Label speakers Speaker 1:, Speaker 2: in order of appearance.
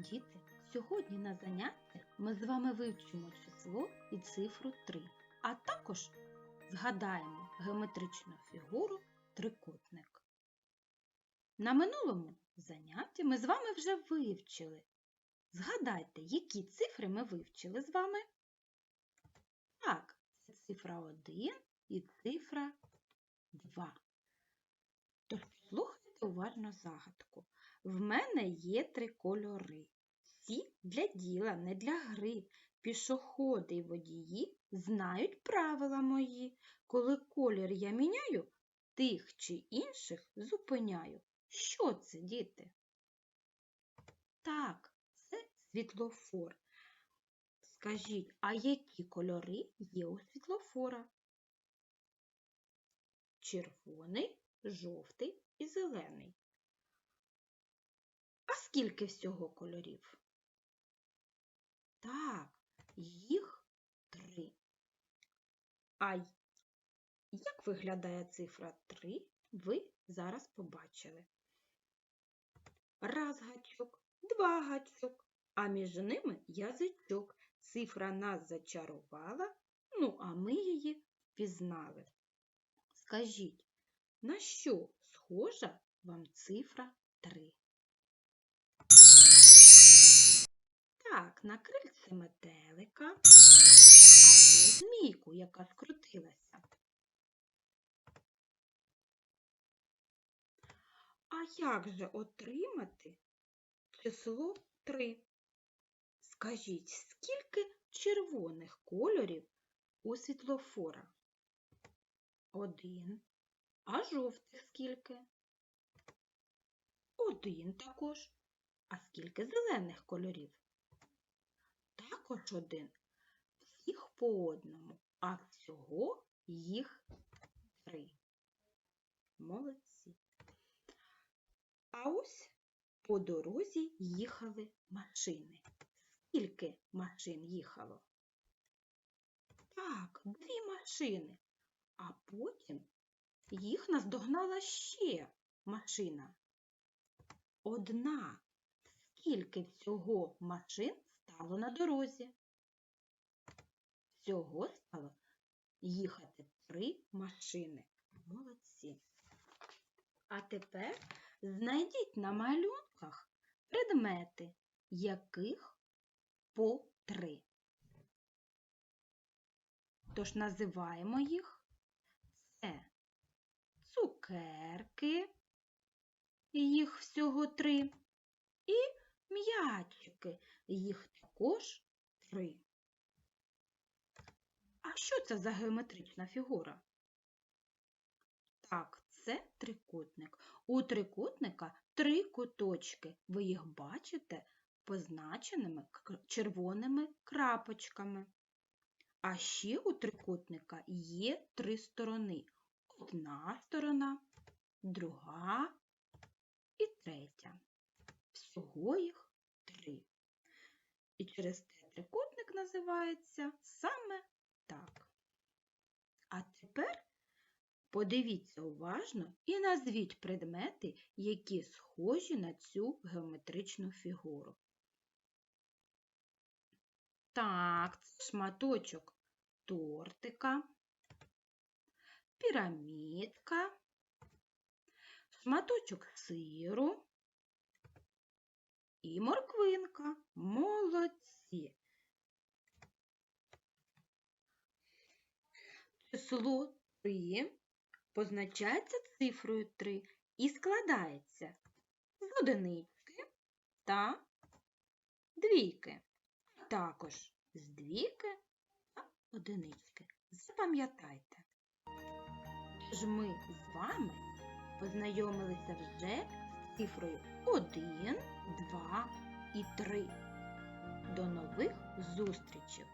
Speaker 1: Діти, сьогодні на заняття ми з вами вивчимо число і цифру 3, а також згадаємо геометричну фігуру трикутник. На минулому занятті ми з вами вже вивчили. Згадайте, які цифри ми вивчили з вами? Так, це цифра 1 і цифра 2. Тож слухайте уважно загадку. В мене є три кольори. Всі для діла, не для гри. Пішоходи й водії знають правила мої. Коли колір я міняю, тих чи інших зупиняю. Що це, діти? Так, це світлофор. Скажіть, а які кольори є у світлофора? Червоний, жовтий і зелений. А скільки всього кольорів? Так, їх три. А як виглядає цифра 3, ви зараз побачили. Раз гачок, два гачок, а між ними язичок. Цифра нас зачарувала, ну а ми її впізнали. Скажіть, на що схожа вам цифра 3? Так, на крильце метелика або змійку, яка скрутилася. А як же отримати число 3? Скажіть, скільки червоних кольорів у світлофора? Один. А жовтих скільки? Один також. А скільки зелених кольорів? Також один. Всіх по одному, а всього їх три. Молодці. А ось по дорозі їхали машини. Скільки машин їхало? Так, дві машини. А потім їх наздогнала ще машина. Одна. Скільки всього машин стало на дорозі? Всього стало їхати три машини. Молодці. А тепер знайдіть на малюнках предмети, яких по три. Тож називаємо їх це цукерки, їх всього три, і м'ячики, їх також три. А що це за геометрична фігура? Так, це трикутник. У трикутника три куточки. Ви їх бачите позначеними червоними крапочками. А ще у трикутника є три сторони. Одна сторона, друга і третя. Всього їх три. І через те трикутник називається саме так. А тепер подивіться уважно і назвіть предмети, які схожі на цю геометричну фігуру. Так, це шматочок тортика, пірамідка, шматочок сиру і морквинка. Молодці. Число 3 позначається цифрою 3 і складається з одинички та двійки. Також з двійки та одинички. Запам'ятайте. Тож ми з вами познайомилися вже цифрою 1, 2 і 3. До нових зустрічей!